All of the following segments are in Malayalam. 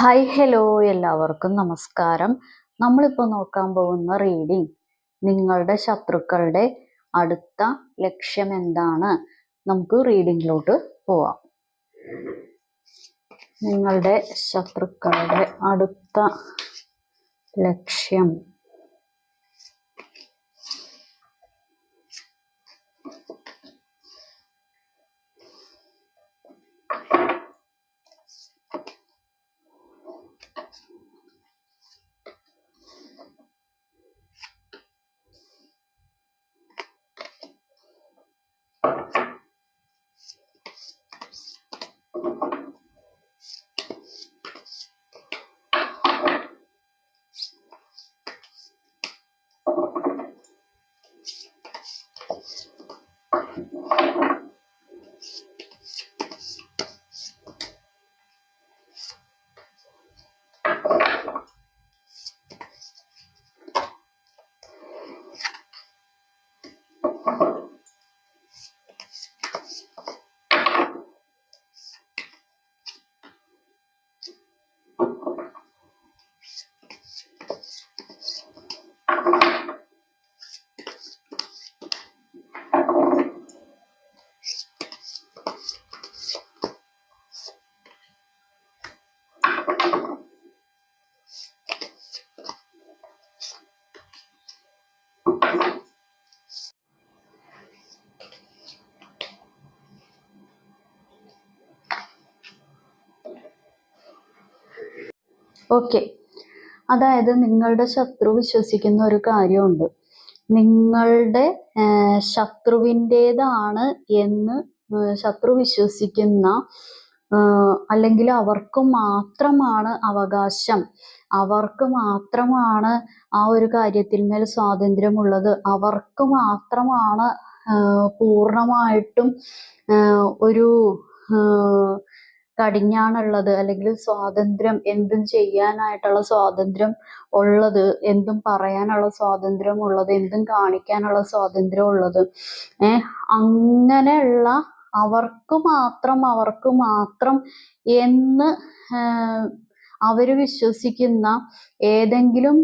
ഹായ് ഹലോ എല്ലാവർക്കും നമസ്കാരം. നമ്മളിപ്പോൾ നോക്കാൻ പോകുന്ന റീഡിംഗ് നിങ്ങളുടെ ശത്രുക്കളുടെ അടുത്ത ലക്ഷ്യം എന്താണ്? നമുക്ക് റീഡിങ്ങിലോട്ട് പോവാം. നിങ്ങളുടെ ശത്രുക്കളുടെ അടുത്ത ലക്ഷ്യം ഓക്കെ. അതായത് നിങ്ങളുടെ ശത്രു വിശ്വസിക്കുന്ന ഒരു കാര്യമുണ്ട്. നിങ്ങളുടെ ശത്രുവിന്റേതാണ് എന്ന് ശത്രു വിശ്വസിക്കുന്ന അല്ലെങ്കിൽ അവർക്ക് മാത്രമാണ് അവകാശം. അവർക്ക് മാത്രമാണ് ആ ഒരു കാര്യത്തിന്മേൽ സ്വാതന്ത്ര്യമുള്ളത്. അവർക്ക് മാത്രമാണ് പൂർണമായിട്ടും ഒരു കടിഞ്ഞാണുള്ളത് അല്ലെങ്കിൽ സ്വാതന്ത്ര്യം എന്തും ചെയ്യാനായിട്ടുള്ള സ്വാതന്ത്ര്യം ഉള്ളത് എന്തും പറയാനുള്ള സ്വാതന്ത്ര്യം ഉള്ളത് എന്തും കാണിക്കാനുള്ള സ്വാതന്ത്ര്യം ഉള്ളത്. ഏഹ് അങ്ങനെയുള്ള അവർക്ക് മാത്രം അവർക്ക് മാത്രം എന്ന് അവർ വിശ്വസിക്കുന്ന ഏതെങ്കിലും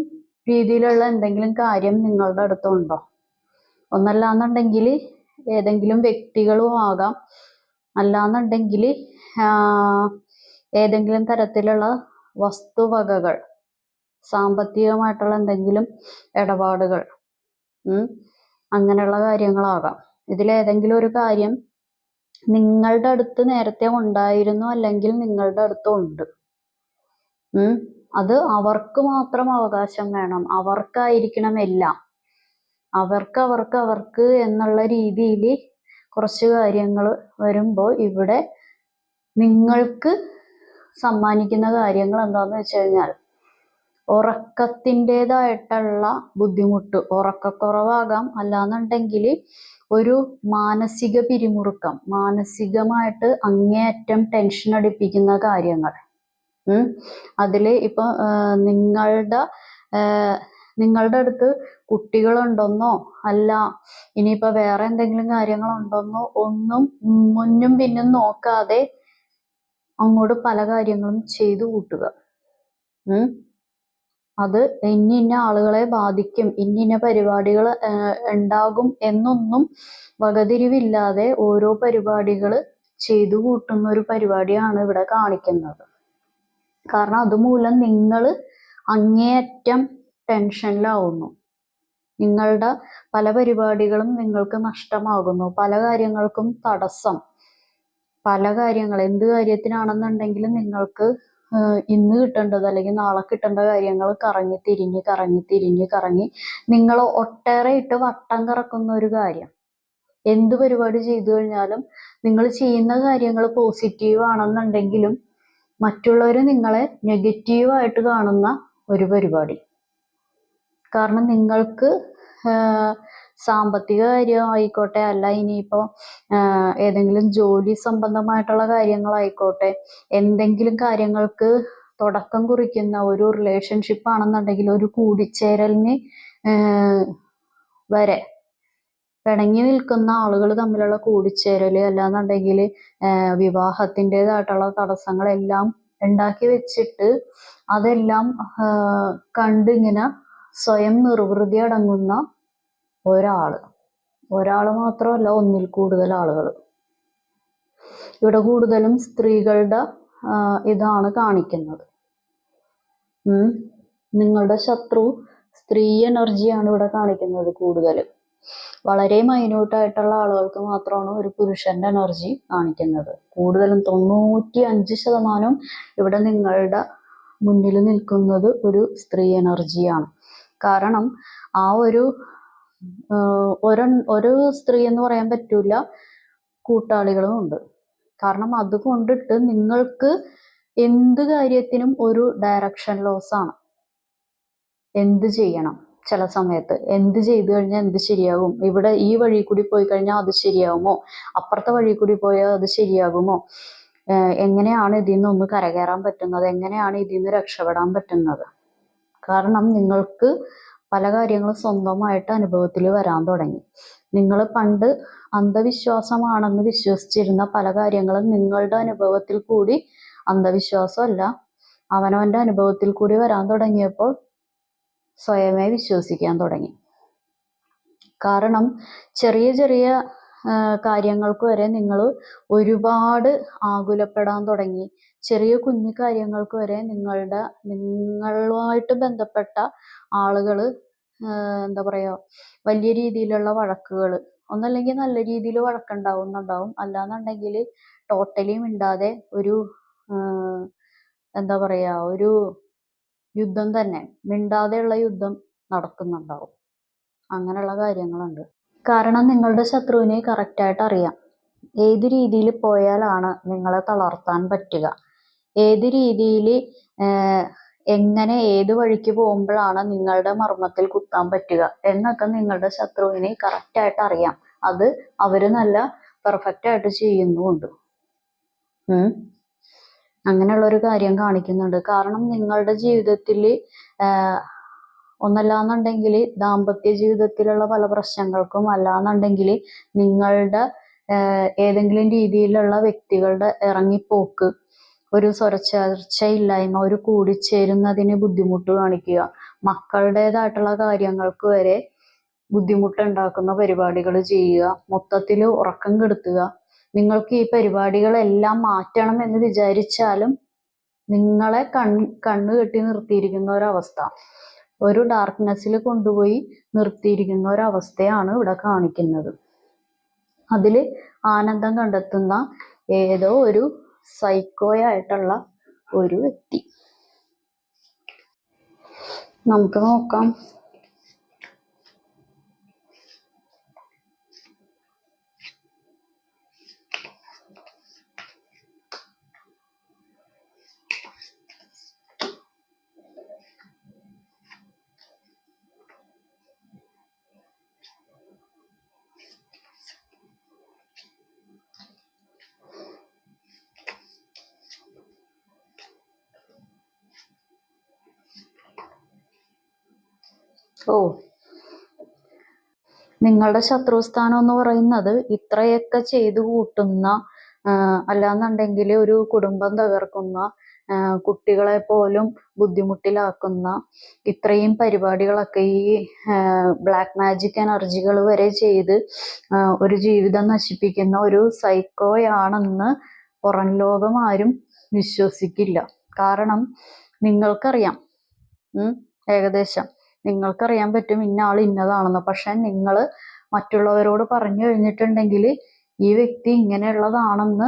രീതിയിലുള്ള എന്തെങ്കിലും കാര്യം നിങ്ങളുടെ അടുത്തുണ്ടോ? ഒന്നല്ലാന്നുണ്ടെങ്കിൽ ഏതെങ്കിലും വ്യക്തികളും ആകാം. അല്ലാന്നുണ്ടെങ്കിൽ ഏതെങ്കിലും തരത്തിലുള്ള വസ്തുവകകൾ സാമ്പത്തികമായിട്ടുള്ള എന്തെങ്കിലും ഇടപാടുകൾ അങ്ങനെയുള്ള കാര്യങ്ങളാകാം. ഇതിലേതെങ്കിലും ഒരു കാര്യം നിങ്ങളുടെ അടുത്ത് നേരത്തെ ഉണ്ടായിരുന്നു അല്ലെങ്കിൽ നിങ്ങളുടെ അടുത്ത് ഉണ്ട്. അത് അവർക്ക് മാത്രം അവകാശം വേണം. അവർക്കായിരിക്കണം എല്ലാം. അവർക്ക് അവർക്ക് അവർക്ക് എന്നുള്ള രീതിയിൽ കുറച്ച് കാര്യങ്ങൾ വരുമ്പോൾ ഇവിടെ നിങ്ങൾക്ക് സമ്മാനിക്കുന്ന കാര്യങ്ങൾ എന്താന്ന് വെച്ച് കഴിഞ്ഞാൽ ഉറക്കത്തിന്റെതായിട്ടുള്ള ബുദ്ധിമുട്ട് ഉറക്കക്കുറവാകാം. അല്ലാന്നുണ്ടെങ്കിൽ ഒരു മാനസിക പിരിമുറുക്കം മാനസികമായിട്ട് അങ്ങേയറ്റം ടെൻഷൻ അടിപ്പിക്കുന്ന കാര്യങ്ങൾ. അതിൽ ഇപ്പൊ നിങ്ങളുടെ നിങ്ങളുടെ അടുത്ത് കുട്ടികളുണ്ടെന്നോ അല്ല ഇനിയിപ്പോ വേറെ എന്തെങ്കിലും കാര്യങ്ങളുണ്ടെന്നോ ഒന്നും മുന്നും പിന്നും നോക്കാതെ അങ്ങോട്ട് പല കാര്യങ്ങളും ചെയ്തു കൂട്ടുക. അത് ഇന്ന ഇന്ന ആളുകളെ ബാധിക്കും ഇന്ന ഇന്ന പരിപാടികൾ ഉണ്ടാകും എന്നൊന്നും വകതിരിവില്ലാതെ ഓരോ പരിപാടികൾ ചെയ്തു കൂട്ടുന്ന ഒരു പരിപാടിയാണ് ഇവിടെ കാണിക്കുന്നത്. കാരണം അതുമൂലം നിങ്ങൾ അങ്ങേയറ്റം ടെൻഷനിലാവുന്നു. നിങ്ങളുടെ പല പരിപാടികളും നിങ്ങൾക്ക് നഷ്ടമാകുന്നു. പല കാര്യങ്ങൾക്കും തടസ്സം. പല കാര്യങ്ങൾ എന്ത് കാര്യത്തിനാണെന്നുണ്ടെങ്കിലും നിങ്ങൾക്ക് ഇന്ന് കിട്ടേണ്ടത് അല്ലെങ്കിൽ നാളെ കിട്ടേണ്ട കാര്യങ്ങൾ കറങ്ങി തിരിഞ്ഞ് കറങ്ങി തിരിഞ്ഞ് കറങ്ങി നിങ്ങൾ ഒട്ടേറെ ഇട്ട് വട്ടം കറക്കുന്ന ഒരു കാര്യം. എന്ത് പരിപാടി ചെയ്തു കഴിഞ്ഞാലും നിങ്ങൾ ചെയ്യുന്ന കാര്യങ്ങൾ പോസിറ്റീവ് ആണെന്നുണ്ടെങ്കിലും മറ്റുള്ളവർ നിങ്ങളെ നെഗറ്റീവായിട്ട് കാണുന്ന ഒരു പരിപാടി. കാരണം നിങ്ങൾക്ക് സാമ്പത്തിക കാര്യമായിക്കോട്ടെ അല്ല ഇനിയിപ്പോ ഏതെങ്കിലും ജോലി സംബന്ധമായിട്ടുള്ള കാര്യങ്ങളായിക്കോട്ടെ എന്തെങ്കിലും കാര്യങ്ങൾക്ക് തുടക്കം കുറിക്കുന്ന ഒരു റിലേഷൻഷിപ്പ് ആണെന്നുണ്ടെങ്കിൽ ഒരു കൂടിച്ചേരലിന് വരെ. പിണങ്ങി നിൽക്കുന്ന ആളുകൾ തമ്മിലുള്ള കൂടിച്ചേരൽ അല്ലാന്നുണ്ടെങ്കിൽ വിവാഹത്തിന്റെതായിട്ടുള്ള തടസ്സങ്ങളെല്ലാം ഉണ്ടാക്കി വെച്ചിട്ട് അതെല്ലാം കണ്ടിങ്ങനെ സ്വയം നിർവൃതി അടങ്ങുന്ന ഒരാൾ. ഒരാൾ മാത്രമല്ല ഒന്നിൽ കൂടുതൽ ആളുകൾ ഇവിടെ കൂടുതലും സ്ത്രീകളുടെ ഇതാണ് കാണിക്കുന്നത്. നിങ്ങളുടെ ശത്രു സ്ത്രീ എനർജിയാണ് ഇവിടെ കാണിക്കുന്നത് കൂടുതൽ വളരെ മൈന്യൂട്ടായിട്ടുള്ള ആളുകൾക്ക് മാത്രമാണ് ഒരു പുരുഷന്റെ എനർജി കാണിക്കുന്നത്. കൂടുതലും തൊണ്ണൂറ്റി അഞ്ച് ശതമാനം ഇവിടെ നിങ്ങളുടെ മുന്നിൽ നിൽക്കുന്നത് ഒരു സ്ത്രീ എനർജിയാണ് കാരണം ആ ഒരു ഒരു ഒരു സ്ത്രീ എന്ന് പറയാൻ പറ്റൂല കൂട്ടാളികളും ഉണ്ട്. കാരണം അത് കൊണ്ടിട്ട് നിങ്ങൾക്ക് എന്ത് കാര്യത്തിനും ഒരു ഡയറക്ഷൻ ലോസ് ആണ്. എന്ത് ചെയ്യണം ചില സമയത്ത്? എന്ത് ചെയ്തു കഴിഞ്ഞാൽ എന്ത് ശരിയാകും? ഇവിടെ ഈ വഴി കൂടി പോയി കഴിഞ്ഞാൽ അത് ശരിയാകുമോ അപ്പുറത്തെ വഴി കൂടി പോയാൽ അത് ശരിയാകുമോ? എങ്ങനെയാണ് ഇതിൽ നിന്ന് ഒന്ന് കരകയറാൻ പറ്റുന്നത്? എങ്ങനെയാണ് ഇതിൽ നിന്ന് രക്ഷപ്പെടാൻ പറ്റുന്നത്? കാരണം നിങ്ങൾക്ക് പല കാര്യങ്ങളും സ്വന്തമായിട്ട് അനുഭവത്തിൽ വരാൻ തുടങ്ങി. നിങ്ങൾ പണ്ട് അന്ധവിശ്വാസമാണെന്ന് വിശ്വസിച്ചിരുന്ന പല കാര്യങ്ങളും നിങ്ങളുടെ അനുഭവത്തിൽ കൂടി അന്ധവിശ്വാസമല്ല. അവനവന്റെ അനുഭവത്തിൽ കൂടി വരാൻ തുടങ്ങിയപ്പോൾ സ്വയമേ വിശ്വസിക്കാൻ തുടങ്ങി. കാരണം ചെറിയ ചെറിയ കാര്യങ്ങൾക്ക് വരെ നിങ്ങൾ ഒരുപാട് ആകുലപ്പെടാൻ തുടങ്ങി. ചെറിയ കുഞ്ഞു കാര്യങ്ങൾക്ക് വരെ നിങ്ങളുടെ നിങ്ങളുമായിട്ട് ബന്ധപ്പെട്ട ആളുകൾ എന്താ പറയുക വലിയ രീതിയിലുള്ള വഴക്കുകൾ ഒന്നല്ലെങ്കിൽ നല്ല രീതിയിൽ വഴക്കുണ്ടാവുന്നുണ്ടാവും. അല്ലാന്നുണ്ടെങ്കിൽ ടോട്ടലി മിണ്ടാതെ ഒരു എന്താ പറയുക ഒരു യുദ്ധം തന്നെ. മിണ്ടാതെയുള്ള യുദ്ധം നടക്കുന്നുണ്ടാവും. അങ്ങനെയുള്ള കാര്യങ്ങളുണ്ട്. കാരണം നിങ്ങളുടെ ശത്രുവിനെ കറക്റ്റായിട്ട് അറിയാം. ഏത് രീതിയിൽ പോയാലാണ് നിങ്ങളെ തളർത്താൻ പറ്റുക. ഏത് രീതിയിൽ എങ്ങനെ ഏത് വഴിക്ക് പോകുമ്പോഴാണ് നിങ്ങളുടെ മർമ്മത്തിൽ കുത്താൻ പറ്റുക എന്നൊക്കെ നിങ്ങളുടെ ശത്രുവിനെ കറക്റ്റായിട്ട് അറിയാം. അത് അവർ നല്ല പെർഫെക്റ്റ് ആയിട്ട് ചെയ്യുന്നുമുണ്ട്. അങ്ങനെയുള്ള ഒരു കാര്യം കാണിക്കുന്നുണ്ട്. കാരണം നിങ്ങളുടെ ജീവിതത്തിൽ ഒന്നല്ലാന്നുണ്ടെങ്കിൽ ദാമ്പത്യ ജീവിതത്തിലുള്ള പല പ്രശ്നങ്ങൾക്കും അല്ലാന്നുണ്ടെങ്കിൽ നിങ്ങളുടെ ഏതെങ്കിലും രീതിയിലുള്ള വ്യക്തികളുടെ ഇറങ്ങിപ്പോക്ക് ഒരു സ്വരച്ചേർച്ചയില്ലായ്മ ഒരു കൂടിച്ചേരുന്നതിന് ബുദ്ധിമുട്ട് കാണിക്കുക. മക്കളുടേതായിട്ടുള്ള കാര്യങ്ങൾക്ക് വരെ ബുദ്ധിമുട്ടുണ്ടാക്കുന്ന പരിപാടികൾ ചെയ്യുക. മൊത്തത്തിൽ ഉറക്കം കെടുത്തുക. നിങ്ങൾക്ക് ഈ പരിപാടികളെല്ലാം മാറ്റണം എന്ന് വിചാരിച്ചാലും നിങ്ങളെ കൺ കണ്ണ് കെട്ടി നിർത്തിയിരിക്കുന്ന ഒരവസ്ഥ. ഒരു ഡാർക്ക്നെസ്സിൽ കൊണ്ടുപോയി നിർത്തിയിരിക്കുന്ന ഒരവസ്ഥയാണ് ഇവിടെ കാണിക്കുന്നത്. അതിൽ ആനന്ദം കണ്ടെത്തുന്ന ഏതോ ഒരു സൈക്കോയായിട്ടുള്ള ഒരു വ്യക്തി. നമുക്ക് നോക്കാം. ഓ. നിങ്ങളുടെ ശത്രുസ്ഥാനം എന്ന് പറയുന്നത് ഇത്രയൊക്കെ ചെയ്തു കൂട്ടുന്ന അല്ലാന്നുണ്ടെങ്കിൽ ഒരു കുടുംബം തകർക്കുന്ന കുട്ടികളെ പോലും ബുദ്ധിമുട്ടിലാക്കുന്ന ഇത്രയും പരിപാടികളൊക്കെ ഈ ബ്ലാക്ക് മാജിക് എനർജികൾ വരെ ചെയ്ത് ഒരു ജീവിതം നശിപ്പിക്കുന്ന ഒരു സൈക്കോയാണെന്ന് പുറം ലോകം ആരും വിശ്വസിക്കില്ല. കാരണം നിങ്ങൾക്കറിയാം. ഏകദേശം. നിങ്ങൾക്കറിയാൻ പറ്റും ഇന്ന ആൾ ഇന്നതാണെന്ന്. പക്ഷെ നിങ്ങൾ മറ്റുള്ളവരോട് പറഞ്ഞു കഴിഞ്ഞിട്ടുണ്ടെങ്കിൽ ഈ വ്യക്തി ഇങ്ങനെയുള്ളതാണെന്ന്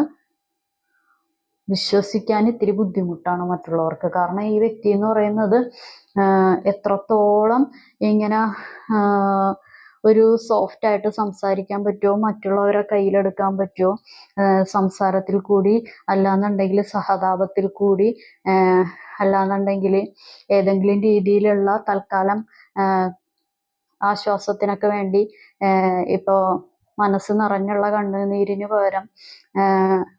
വിശ്വസിക്കാൻ ഇത്തിരി ബുദ്ധിമുട്ടാണ് മറ്റുള്ളവർക്ക്. കാരണം ഈ വ്യക്തി എന്ന് പറയുന്നത് എത്രത്തോളം ഇങ്ങനെ ഒരു സോഫ്റ്റ് ആയിട്ട് സംസാരിക്കാൻ പറ്റുമോ മറ്റുള്ളവരെ കയ്യിലെടുക്കാൻ പറ്റുമോ സംസാരത്തിൽ കൂടി അല്ലാന്നുണ്ടെങ്കിൽ സഹതാപത്തിൽ കൂടി അല്ലാന്നുണ്ടെങ്കിൽ ഏതെങ്കിലും രീതിയിലുള്ള തൽക്കാലം ആശ്വാസത്തിനൊക്കെ വേണ്ടി ഇപ്പോൾ ഇപ്പോ മനസ്സ് നിറഞ്ഞുള്ള കണ്ണുനീരിന് പകരം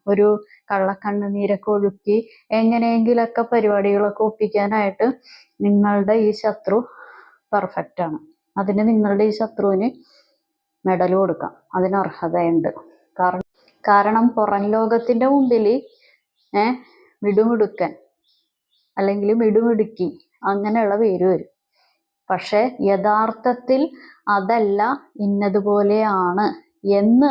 ഒരു കള്ളക്കണ്ണുനീരൊക്കെ ഒഴുക്കി എങ്ങനെയെങ്കിലൊക്കെ പരിപാടികളൊക്കെ ഒപ്പിക്കാനായിട്ട് നിങ്ങളുടെ ഈ ശത്രു പെർഫെക്റ്റ് ആണ്. അതിന് നിങ്ങളുടെ ഈ ശത്രുവിന് മെഡൽ കൊടുക്കാം. അതിന് അർഹതയുണ്ട്. കാരണം കാരണം പുറം ലോകത്തിന്റെ മുമ്പിൽ ഏഹ് മിടുമിടുക്കൻ അല്ലെങ്കിൽ മിടുമിടുക്കി അങ്ങനെയുള്ള പേര് വരും. പക്ഷെ യഥാർത്ഥത്തിൽ അതല്ല ഇന്നതുപോലെയാണ് എന്ന്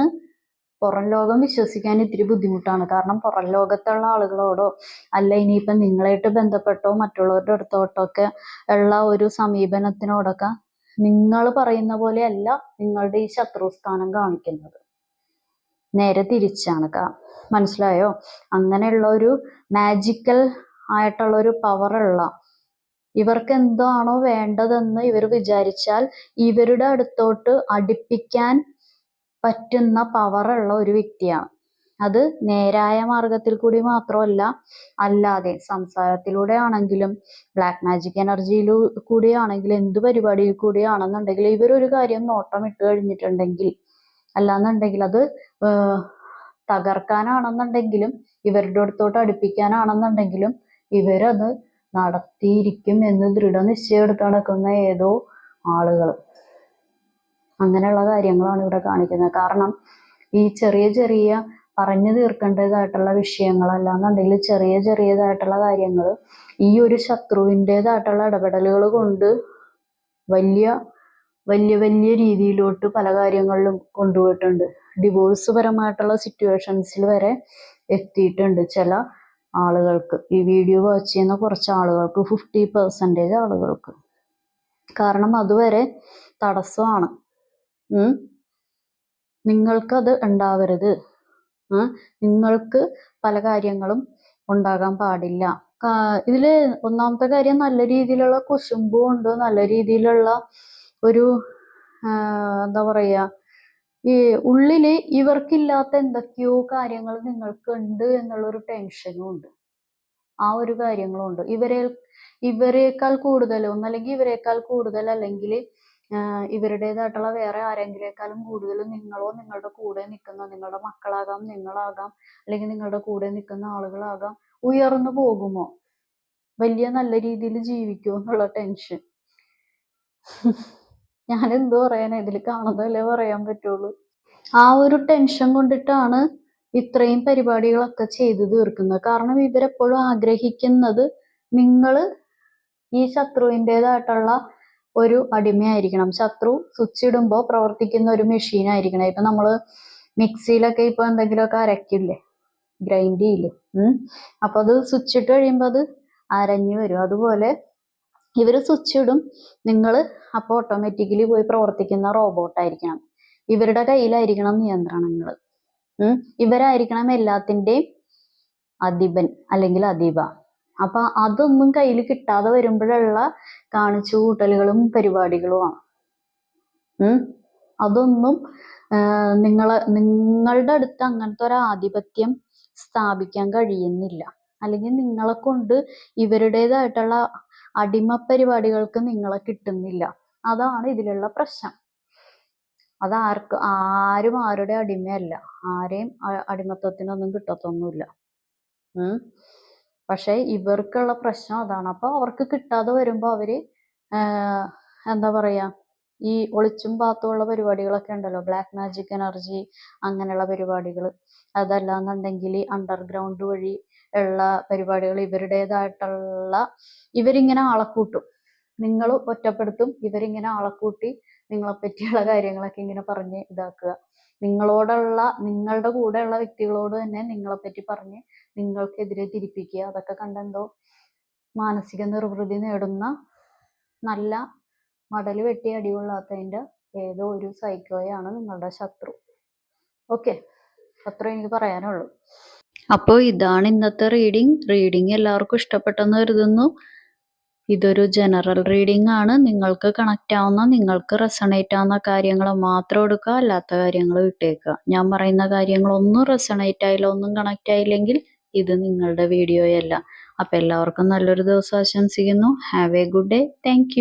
പുറം ലോകം വിശ്വസിക്കാൻ ഇത്തിരി ബുദ്ധിമുട്ടാണ്. കാരണം പുറം ലോകത്തുള്ള ആളുകളോടോ അല്ല ഇനിയിപ്പം നിങ്ങളായിട്ട് ബന്ധപ്പെട്ടോ മറ്റുള്ളവരുടെ അടുത്തോട്ടോ ഒക്കെ ഉള്ള ഒരു സമീപനത്തിനോടൊക്കെ നിങ്ങൾ പറയുന്ന പോലെയല്ല നിങ്ങളുടെ ഈ ശത്രുസ്ഥാനം കാണിക്കുന്നത്. നേരെ തിരിച്ചാണ് മനസ്സിലായോ? അങ്ങനെയുള്ള ഒരു മാജിക്കൽ ആയിട്ടുള്ള ഒരു പവറുള്ള ഇവർക്ക് എന്താണോ വേണ്ടതെന്ന് ഇവർ വിചാരിച്ചാൽ ഇവരുടെ അടുത്തോട്ട് അടുപ്പിക്കാൻ പറ്റുന്ന പവറുള്ള ഒരു വ്യക്തിയാണ്. അത് നേരായ മാർഗത്തിൽ കൂടി മാത്രമല്ല അല്ലാതെ സംസാരത്തിലൂടെ ആണെങ്കിലും ബ്ലാക്ക് മാജിക് എനർജിയിൽ കൂടിയാണെങ്കിലും എന്ത് പരിപാടിയിൽ കൂടിയാണെന്നുണ്ടെങ്കിൽ ഇവരൊരു കാര്യം നോട്ടം ഇട്ട് കഴിഞ്ഞിട്ടുണ്ടെങ്കിൽ അല്ലാന്നുണ്ടെങ്കിൽ അത് തകർക്കാനാണെന്നുണ്ടെങ്കിലും ഇവരുടെ അടുത്തോട്ട് അടുപ്പിക്കാനാണെന്നുണ്ടെങ്കിലും ഇവരത് നടത്തിയിരിക്കും എന്ന് ദൃഢനിശ്ചയം എടുത്ത് നടക്കുന്ന ഏതോ ആളുകൾ അങ്ങനെയുള്ള കാര്യങ്ങളാണ് ഇവിടെ കാണിക്കുന്നത്. കാരണം ഈ ചെറിയ ചെറിയ പറഞ്ഞു തീർക്കേണ്ടതായിട്ടുള്ള വിഷയങ്ങളല്ല എന്നുണ്ടെങ്കിൽ ചെറിയ ചെറിയതായിട്ടുള്ള കാര്യങ്ങൾ ഈ ഒരു ശത്രുവിന്റെതായിട്ടുള്ള ഇടപെടലുകൾ കൊണ്ട് വലിയ വലിയ വലിയ രീതിയിലോട്ട് പല കാര്യങ്ങളിലും കൊണ്ടുപോയിട്ടുണ്ട് ഡിവോഴ്സ് പരമായിട്ടുള്ള സിറ്റുവേഷൻസിൽ വരെ എത്തിയിട്ടുണ്ട് ചില ആളുകൾക്ക് ഈ വീഡിയോ വാച്ച് ചെയ്യുന്ന കുറച്ച് ആളുകൾക്ക് ഫിഫ്റ്റി പെർസെന്റേജ് ആളുകൾക്ക് കാരണം അതുവരെ തടസ്സമാണ്. നിങ്ങൾക്കത് ഉണ്ടാവരുത്. നിങ്ങൾക്ക് പല കാര്യങ്ങളും ഉണ്ടാകാൻ പാടില്ല. ഇതിൽ ഒന്നാമത്തെ കാര്യം നല്ല രീതിയിലുള്ള കുശുമ്പും ഉണ്ട്. നല്ല രീതിയിലുള്ള ഒരു എന്താ പറയാ ഈ ഉള്ളിൽ ഇവർക്കില്ലാത്ത എന്തൊക്കെയോ കാര്യങ്ങൾ നിങ്ങൾക്ക് ഉണ്ട് എന്നുള്ളൊരു ടെൻഷനും ഉണ്ട്. ആ ഒരു കാര്യങ്ങളും ഉണ്ട്. ഇവരെ ഇവരെക്കാൾ കൂടുതൽ ഒന്നല്ലെങ്കിൽ ഇവരെക്കാൾ കൂടുതൽ അല്ലെങ്കിൽ ഇവരുടേതായിട്ടുള്ള വേറെ ആരെങ്കിലേക്കാളും കൂടുതൽ നിങ്ങളോ നിങ്ങളുടെ കൂടെ നിൽക്കുന്ന നിങ്ങളുടെ മക്കളാകാം നിങ്ങളാകാം അല്ലെങ്കിൽ നിങ്ങളുടെ കൂടെ നിൽക്കുന്ന ആളുകളാകാം ഉയർന്നു പോകുമോ? വലിയ നല്ല രീതിയിൽ ജീവിക്കുമോ എന്നുള്ള ടെൻഷൻ ഞാൻ എന്തോ പറയാനാ ഇതിൽ കാണുന്നതല്ലേ പറയാൻ പറ്റുള്ളൂ. ആ ഒരു ടെൻഷൻ കൊണ്ടിട്ടാണ് ഇത്രയും പരിപാടികളൊക്കെ ചെയ്തു തീർക്കുന്നത്. കാരണം ഇവരെപ്പോഴും ആഗ്രഹിക്കുന്നത് നിങ്ങൾ ഈ ശത്രുവിന്റെതായിട്ടുള്ള ഒരു അടിമയായിരിക്കണം. ശത്രു സ്വിച്ച് ഇടുമ്പോൾ പ്രവർത്തിക്കുന്ന ഒരു മെഷീൻ ആയിരിക്കണം ഇപ്പൊ നമ്മൾ മിക്സിയിലൊക്കെ ഇപ്പൊ എന്തെങ്കിലുമൊക്കെ അരക്കില്ലേ? ഗ്രൈൻഡ് ചെയ്യില്ലേ? ഉം. അപ്പൊ അത് സ്വിച്ച് ഇട്ട് കഴിയുമ്പോൾ അത് അരഞ്ഞു വരും. അതുപോലെ ഇവർ സ്വിച്ച് ഇടും നിങ്ങൾ അപ്പോൾ ഓട്ടോമാറ്റിക്കലി പോയി പ്രവർത്തിക്കുന്ന റോബോട്ട് ആയിരിക്കണം ഇവരുടെ കയ്യിലായിരിക്കണം നിയന്ത്രണങ്ങൾ ഇവരായിരിക്കണം എല്ലാത്തിന്റെയും അധിപൻ അല്ലെങ്കിൽ അധിപ. അപ്പൊ അതൊന്നും കയ്യിൽ കിട്ടാതെ വരുമ്പോഴുള്ള കാണിച്ചു കൂട്ടലുകളും പരിപാടികളുമാണ് അതൊന്നും നിങ്ങൾ നിങ്ങളെ നിങ്ങളുടെ അടുത്ത് അങ്ങനത്തെ ഒരു ആധിപത്യം സ്ഥാപിക്കാൻ കഴിയുന്നില്ല. അല്ലെങ്കിൽ നിങ്ങളെ കൊണ്ട് ഇവരുടേതായിട്ടുള്ള അടിമ പരിപാടികൾക്ക് നിങ്ങളെ കിട്ടുന്നില്ല. അതാണ് ഇതിലുള്ള പ്രശ്നം. അത് ആർക്ക് ആരും ആരുടെ അടിമയല്ല. ആരെയും അടിമത്വത്തിനൊന്നും കിട്ടത്തൊന്നുമില്ല. ഉം. പക്ഷെ ഇവർക്കുള്ള പ്രശ്നം അതാണ്. അപ്പോൾ അവർക്ക് കിട്ടാതെ വരുമ്പോൾ അവർ എന്താ പറയുക ഈ ഒളിച്ചും പാത്തുമുള്ള പരിപാടികളൊക്കെ ഉണ്ടല്ലോ. ബ്ലാക്ക് മാജിക് എനർജി അങ്ങനെയുള്ള പരിപാടികൾ അതല്ലാന്നുണ്ടെങ്കിൽ അണ്ടർഗ്രൗണ്ട് വഴി ഉള്ള പരിപാടികൾ ഇവരുടേതായിട്ടുള്ള ഇവരിങ്ങനെ ആളെ കൂട്ടും. നിങ്ങൾ ഒറ്റപ്പെടുത്തും ഇവരിങ്ങനെ ആളെ കൂട്ടി നിങ്ങളെ പറ്റിയുള്ള കാര്യങ്ങളൊക്കെ ഇങ്ങനെ പറഞ്ഞ് ഇതാക്കുക. നിങ്ങളോടുള്ള നിങ്ങളുടെ കൂടെയുള്ള വ്യക്തികളോട് തന്നെ നിങ്ങളെ പറ്റി പറഞ്ഞ് നിങ്ങൾക്കെതിരെ തിരിപ്പിക്കുക. അതൊക്കെ കണ്ടെന്തോ മാനസിക നിർവൃതി നേടുന്ന നല്ല മടൽ വെട്ടി അടികൊള്ളാത്തതിന്റെ ഏതോ ഒരു സൈക്കോയാണ് നിങ്ങളുടെ ശത്രു. ഓക്കെ അത്രേ എനിക്ക് പറയാനുള്ളൂ. അപ്പോൾ ഇതാണ് ഇന്നത്തെ റീഡിംഗ് റീഡിംഗ് എല്ലാവർക്കും ഇഷ്ടപ്പെട്ടെന്ന് കരുതുന്നു. ഇതൊരു ജനറൽ റീഡിംഗ് ആണ്. നിങ്ങൾക്ക് കണക്ട് ആവുന്ന നിങ്ങൾക്ക് റെസണേറ്റ് ആവുന്ന കാര്യങ്ങൾ മാത്രം എടുക്കുക അല്ലാത്ത കാര്യങ്ങൾ വിട്ടേക്കുക. ഞാൻ പറയുന്ന കാര്യങ്ങളൊന്നും റെസണേറ്റ് ആയില്ല ഒന്നും കണക്റ്റ് ആയില്ലെങ്കിൽ ഇത് നിങ്ങളുടെ വീഡിയോയല്ല അപ്പം എല്ലാവർക്കും നല്ലൊരു ദിവസം ആശംസിക്കുന്നു. Have a good day thank